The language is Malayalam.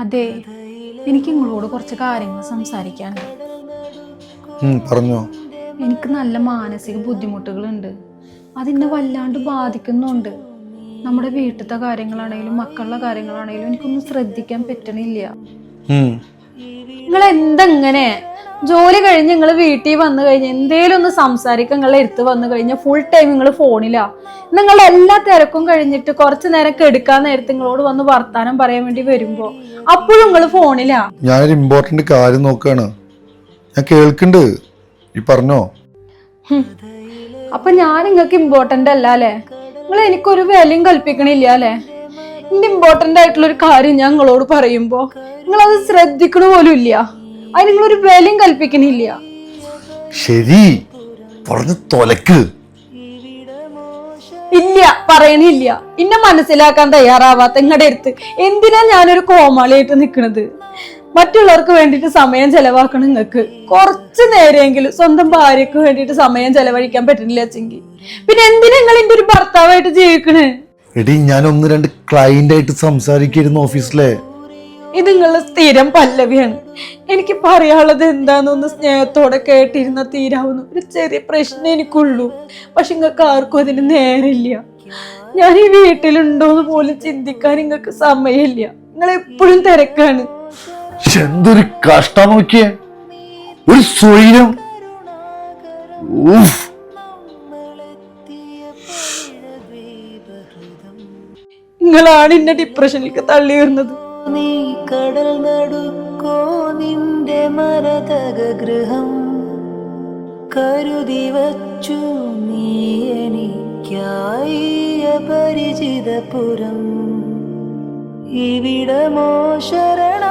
അതെ എനിക്ക് നിങ്ങളോട് കുറച്ച് കാര്യങ്ങൾ സംസാരിക്കാനുണ്ട്. ഉം, പറഞ്ഞോ. എനിക്ക് നല്ല മാനസിക ബുദ്ധിമുട്ടുകളുണ്ട്. അതിനെ വല്ലാണ്ട് ബാധിക്കുന്നുണ്ട്. നമ്മുടെ വീട്ടിലത്തെ കാര്യങ്ങളാണെങ്കിലും മക്കളുടെ കാര്യങ്ങളാണെങ്കിലും എനിക്കൊന്നും ശ്രദ്ധിക്കാൻ പറ്റണില്ല. നിങ്ങൾ എന്തെങ്ങനെ ജോലി കഴിഞ്ഞ് നിങ്ങൾ വീട്ടിൽ വന്നു കഴിഞ്ഞ് എന്തേലും ഒന്ന് സംസാരിക്കാൻ നിങ്ങളെ എടുത്ത് വന്നു കഴിഞ്ഞാൽ ഫുൾ ടൈം നിങ്ങൾ ഫോണിലാ നിങ്ങളുടെ എല്ലാ തിരക്കും കഴിഞ്ഞിട്ട് കുറച്ച് നേരം കെടുക്കാൻ നേരത്തെ നിങ്ങളോട് വന്ന് വർത്താനം പറയാൻ വേണ്ടി വരുമ്പോ അപ്പോഴും നിങ്ങൾ ഫോണിലാ ഞാനൊരു ഇമ്പോർട്ടന്റ് കാര്യം നോക്കുകയാണ് ഞാൻ കേൾക്കുന്നുണ്ട് ഈ പറഞ്ഞോ. അപ്പൊ ഞാൻ നിങ്ങൾക്ക് ഇമ്പോർട്ടന്റ് അല്ല അല്ലേ? നിങ്ങൾ എനിക്കൊരു വിലയും കൽപ്പിക്കണില്ല അല്ലേ? എന്റെ ഇമ്പോർട്ടന്റ് ആയിട്ടുള്ള ഒരു കാര്യം ഞാൻ നിങ്ങളോട് പറയുമ്പോ നിങ്ങളത് ശ്രദ്ധിക്കണ പോലും ഇല്ല. അതിന് ഒരു വിലയും കൽപ്പിക്കണില്ല. ശരി. പറഞ്ഞു തൊലക്ക്. ഇല്ല പറയണില്ല. ഇന്നെ മനസ്സിലാക്കാൻ തയ്യാറാവാത്ത നിങ്ങളുടെ അടുത്ത് എന്തിനാ ഞാനൊരു കോമാളിയായിട്ട് നിൽക്കുന്നത് മറ്റുള്ളവർക്ക് വേണ്ടിയിട്ട് സമയം ചെലവാക്കണം നിങ്ങൾക്ക് കുറച്ച് നേരമെങ്കിലും സ്വന്തം ഭാര്യക്ക് വേണ്ടിയിട്ട് സമയം ചെലവഴിക്കാൻ പറ്റുന്നില്ല വെച്ചെങ്കിൽ പിന്നെ എന്തിനാ നിങ്ങൾ എന്റെ ഒരു ഭർത്താവായിട്ട് ജീവിക്കണേ? എടി ഞാൻ ഒന്ന് രണ്ട് ക്ലയന്റ് ആയിട്ട് സംസാരിക്കായിരുന്നു ഓഫീസിലെ. ഇത് നിങ്ങളുടെ സ്ഥിരം പല്ലവിയാണ്. എനിക്ക് പറയാനുള്ളത് എന്താണെന്നൊന്ന് സ്നേഹത്തോടെ കേട്ടിരുന്ന തീരാവുന്ന ഒരു ചെറിയ പ്രശ്നം എനിക്കുള്ളൂ. പക്ഷെ നിങ്ങൾക്ക് ആർക്കും അതിന് നേരില്ല. ഞാൻ ഈ വീട്ടിലുണ്ടോന്ന് പോലും ചിന്തിക്കാൻ നിങ്ങൾക്ക് സമയമില്ല. നിങ്ങൾ എപ്പോഴും തിരക്കാണ്. എന്തൊരു കഷ്ടം നോക്കിയേ. ഒരു സ്വൈരം. നിങ്ങളാണ് എന്നെ ഡിപ്രഷനിലേക്ക് തള്ളി വരുന്നത് നീ കടൽ നടുക്കോ നിന്റെ മരതക ഗൃഹം? കരുതി വച്ചു നീ എനിക്കായി അപരിചിതപുരം ഇവിടമോ ശരണ